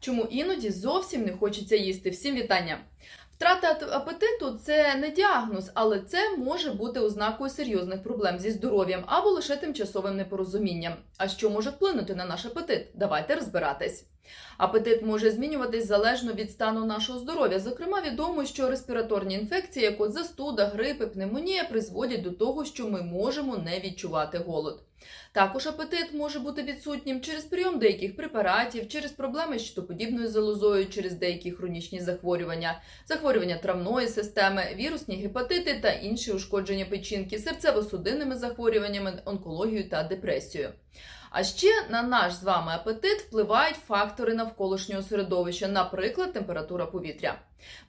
Чому іноді зовсім не хочеться їсти? Всім вітання! Втрата апетиту це не діагноз, але це може бути ознакою серйозних проблем зі здоров'ям або лише тимчасовим непорозумінням. А що може вплинути на наш апетит? Давайте розбиратись. Апетит може змінюватись залежно від стану нашого здоров'я. Зокрема, відомо, що респіраторні інфекції, як от застуда, грипи, пневмонія, призводять до того, що ми можемо не відчувати голод. Також апетит може бути відсутнім через прийом деяких препаратів, через проблеми з щитоподібною залозою, через деякі хронічні захворювання, захворювання травної системи, вірусні гепатити та інші ушкодження печінки, серцево-судинними захворюваннями, онкологією та депресією. А ще на наш з вами апетит впливають фактори навколишнього середовища, наприклад, температура повітря.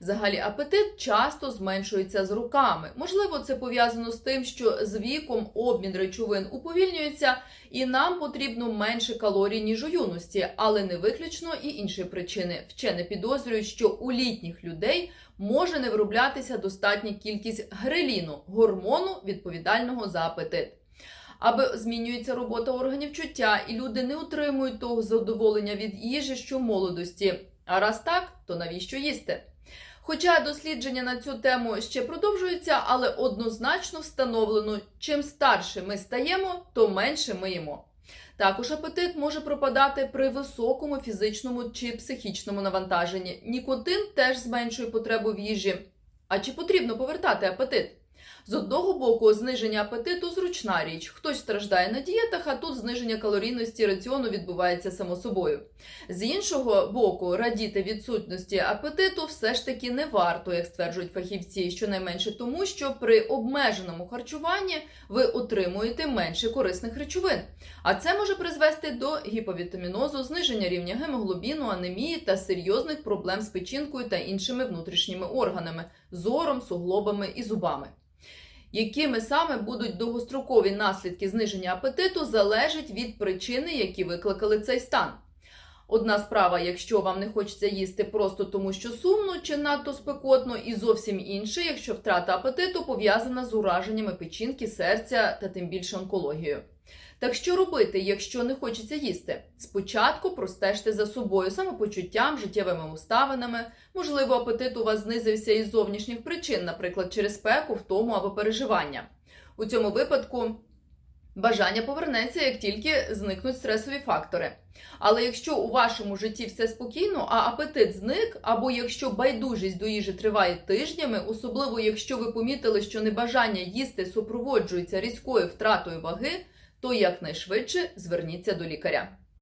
Взагалі, апетит часто зменшується з роками. Можливо, це пов'язано з тим, що з віком обмін речовин уповільнюється, і нам потрібно менше калорій, ніж у юності, але не виключно і інші причини. Вчені підозрюють, що у літніх людей може не вироблятися достатня кількість греліну, гормону відповідального за апетит. Аби змінюється робота органів чуття, і люди не отримують того задоволення від їжі, що в молодості. А раз так, то навіщо їсти? Хоча дослідження на цю тему ще продовжуються, але однозначно встановлено, чим старше ми стаємо, то менше ми їмо. Також апетит може пропадати при високому фізичному чи психічному навантаженні. Нікотин теж зменшує потребу в їжі. А чи потрібно повертати апетит? З одного боку, зниження апетиту зручна річ. Хтось страждає на дієтах, а тут зниження калорійності раціону відбувається само собою. З іншого боку, радіти відсутності апетиту все ж таки не варто, як стверджують фахівці, щонайменше тому, що при обмеженому харчуванні ви отримуєте менше корисних речовин. А це може призвести до гіповітамінозу, зниження рівня гемоглобіну, анемії та серйозних проблем з печінкою та іншими внутрішніми органами, зором, суглобами і зубами. Якими саме будуть довгострокові наслідки зниження апетиту, залежить від причини, які викликали цей стан. Одна справа, якщо вам не хочеться їсти просто тому, що сумно чи надто спекотно, і зовсім інше, якщо втрата апетиту пов'язана з ураженнями печінки, серця та тим більше онкологією. Так що робити, якщо не хочеться їсти? Спочатку простежте за собою самопочуттям, життєвими обставинами. Можливо, апетит у вас знизився із зовнішніх причин, наприклад, через спеку, втому або переживання. У цьому випадку бажання повернеться, як тільки зникнуть стресові фактори. Але якщо у вашому житті все спокійно, а апетит зник, або якщо байдужість до їжі триває тижнями, особливо якщо ви помітили, що небажання їсти супроводжується різкою втратою ваги, то якнайшвидше зверніться до лікаря.